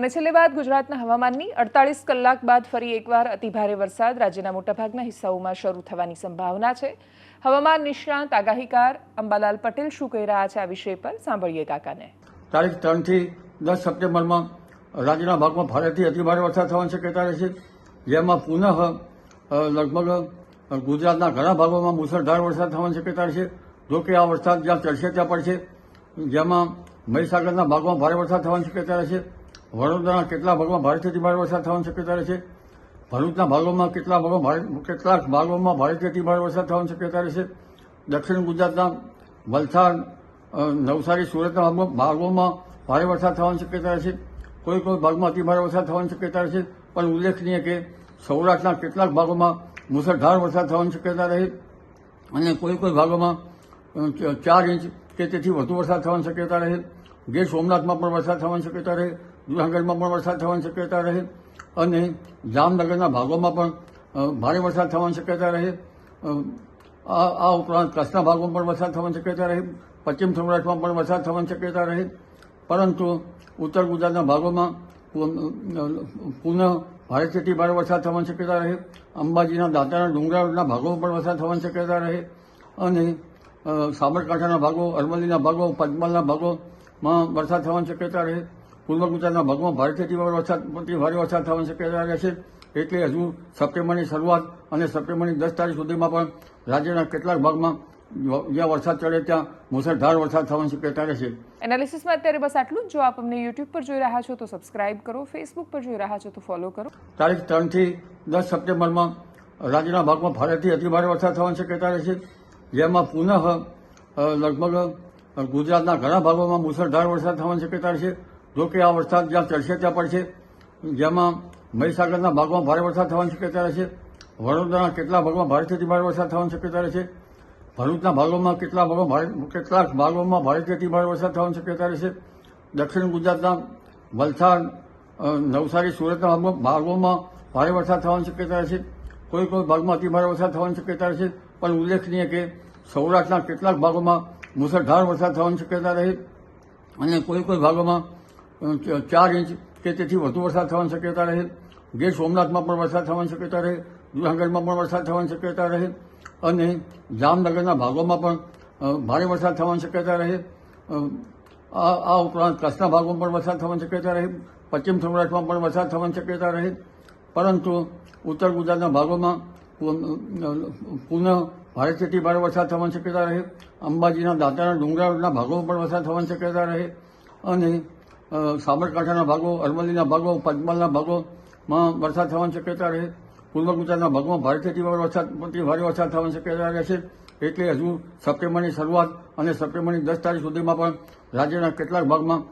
અને છેલ્લે બાદ ગુજરાતના હવામાનની. અડતાલીસ કલાક બાદ ફરી એકવાર અતિભારે વરસાદ. રાજ્યના મોટાભાગના હિસ્સાઓમાં શરૂ થવાની સંભાવના છે. હવામાન નિષ્ણાંત, આગાહીકાર, અંબાલાલ પટેલ શું કહી રહ્યા છે આ વિષય પર સાંભળીએ કાકાને. તારીખ ત્રણથી દસ સપ્ટેમ્બરમાં રાજ્યના ભાગમાં ભારેથી અતિભારે વરસાદ થવાની શક્યતા રહેશે. જેમાં પુનઃ લગભગ ગુજરાતના ઘણા ભાગોમાં મુસળધાર વરસાદ થવાની શક્યતા રહેશે. જો કે આ વરસાદ જ્યાં ચડશે ત્યાં પડશે. જેમાં મહીસાગરના ભાગમાં ભારે વરસાદ થવાની શક્યતા રહેશે. વડોદરાના કેટલા ભાગમાં ભારેથી ભારે વરસાદ થવાની શક્યતા રહેશે ભરૂચના ભાગોમાં કેટલા ભાગો કેટલાક ભાગોમાં ભારેથી ભારે વરસાદ થવાની શક્યતા રહેશે દક્ષિણ ગુજરાતના વલસાડ નવસારી, સુરતના ભાગોમાં ભારે વરસાદ થવાની શક્યતા રહેશે કોઈ કોઈ ભાગમાં અતિભારે વરસાદ થવાની શક્યતા રહેશે પણ ઉલ્લેખનીય કે સૌરાષ્ટ્રના કેટલાક ભાગોમાં મુસળધાર વરસાદ થવાની શક્યતા રહે અને કોઈ કોઈ ભાગોમાં ચાર ઇંચ કે તેથી વધુ વરસાદ થવાની શક્યતા રહે ગીર સોમનાથમાં પણ વરસાદ થવાની શક્યતા રહે જૂનાગઢમાં પણ વરસાદ થવાની શક્યતા રહે અને જામનગરના ભાગોમાં પણ ભારે વરસાદ થવાની શક્યતા રહે. આ ઉપરાંત કચ્છના ભાગોમાં પણ વરસાદ થવાની શક્યતા રહે. પશ્ચિમ સૌરાષ્ટ્રમાં પણ વરસાદ થવાની શક્યતા રહે. પરંતુ ઉત્તર ગુજરાતના ભાગોમાં પુનઃ ભારેથી ભારે વરસાદ થવાની શક્યતા રહે. અંબાજીના દાંતાના ડુંગરાળના ભાગોમાં પણ વરસાદ થવાની શક્યતા રહે. અને સાબરકાંઠાના ભાગો, અરવલ્લીના ભાગો, પંચમહાલના ભાગોમાં વરસાદ થવાની શક્યતા રહે. પૂર્વ ગુજરાતના ભાગમાં ભારેથી ભારે વરસાદ અતિ ભારે વરસાદ થવાની શક્યતા રહેશે એટલે હજુ સપ્ટેમ્બરની શરૂઆત અને સપ્ટેમ્બરની દસ તારીખ સુધીમાં પણ રાજ્યના કેટલાક ભાગમાં જ્યાં વરસાદ ચડે ત્યાં મુસળધાર વરસાદ થવાની શક્યતા રહેશે એનાલિસિસમાં અત્યારે બસ આટલું જ. જો આપ અમને યુટ્યુબ પર જોઈ રહ્યા છો તો સબસ્ક્રાઇબ કરો ફેસબુક પર જોઈ રહ્યા છો તો ફોલો કરો. તારીખ ત્રણથી દસ સપ્ટેમ્બરમાં રાજ્યના ભાગમાં ભારેથી અતિભારે વરસાદ થવાની શક્યતા રહેશે જેમાં પુનઃ લગભગ ગુજરાતના ઘણા ભાગોમાં મુસળધાર વરસાદ થવાની શક્યતા રહેશે જો કે આ વરસાદ જ્યાં ચડશે ત્યાં પડશે. જેમાં મહીસાગરના ભાગમાં ભારે વરસાદ થવાની શક્યતા રહેશે. વડોદરાના કેટલાક ભાગમાં ભારેથી ભારે વરસાદ થવાની શક્યતા રહેશે. ભરૂચના ભાગોમાં કેટલાક ભાગો કેટલાક ભાગોમાં ભારેથી ભારે વરસાદ થવાની શક્યતા રહેશે. દક્ષિણ ગુજરાતના વલસાડ નવસારી, સુરતના ભાગો- ભાગોમાં ભારે વરસાદ થવાની શક્યતા રહેશે. કોઈ કોઈ ભાગમાં અતિભારે વરસાદ થવાની શક્યતા રહેશે. પણ ઉલ્લેખનીય કે સૌરાષ્ટ્રના કેટલાક ભાગોમાં મુસળધાર વરસાદ થવાની શક્યતા રહે. અને કોઈ કોઈ ભાગોમાં ચાર ઇંચ કે તેથી વધુ વરસાદ થવાની શક્યતા રહે ગીર સોમનાથમાં પણ વરસાદ થવાની શક્યતા રહે જુનાગઢમાં પણ વરસાદ થવાની શક્યતા રહે અને જામનગરના ભાગોમાં પણ ભારે વરસાદ થવાની શક્યતા રહે. આ ઉપરાંત કચ્છના ભાગોમાં પણ વરસાદ થવાની શક્યતા રહે, પશ્ચિમ સૌરાષ્ટ્રમાં પણ વરસાદ થવાની શક્યતા રહે. પરંતુ ઉત્તર ગુજરાતના ભાગોમાં પુન- ભારેથી ભારે વરસાદ થવાની શક્યતા રહે. અંબાજીના દાંતાના ડુંગરાળના ભાગોમાં પણ વરસાદ થવાની શક્યતા રહે અને સાબરકાંઠાના ભાગો, અરવલ્લીના ભાગો, પંચમહાલના ભાગોમાં વરસાદ થવાની શક્યતા રહે. પૂર્વ ગુજરાતના ભાગમાં ભારેથી ભારે વરસાદ ભારે વરસાદ થવાની શક્યતા રહેશે એટલે હજુ સપ્ટેમ્બરની શરૂઆત અને સપ્ટેમ્બરની દસ તારીખ સુધીમાં પણ રાજ્યના કેટલાક ભાગમાં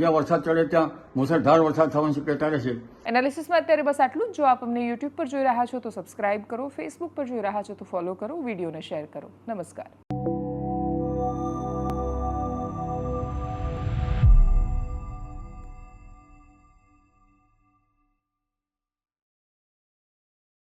જ્યાં વરસાદ ચડે ત્યાં મુસળધાર વરસાદ થવાની શક્યતા રહેશે એનાલિસિસમાં અત્યારે બસ આટલું જ. જો આપ અમને યુટ્યુબ પર જોઈ રહ્યા છો તો સબસ્ક્રાઇબ કરો ફેસબુક પર જોઈ રહ્યા છો તો ફોલો કરો, વિડીયોને શેર કરો. નમસ્કાર.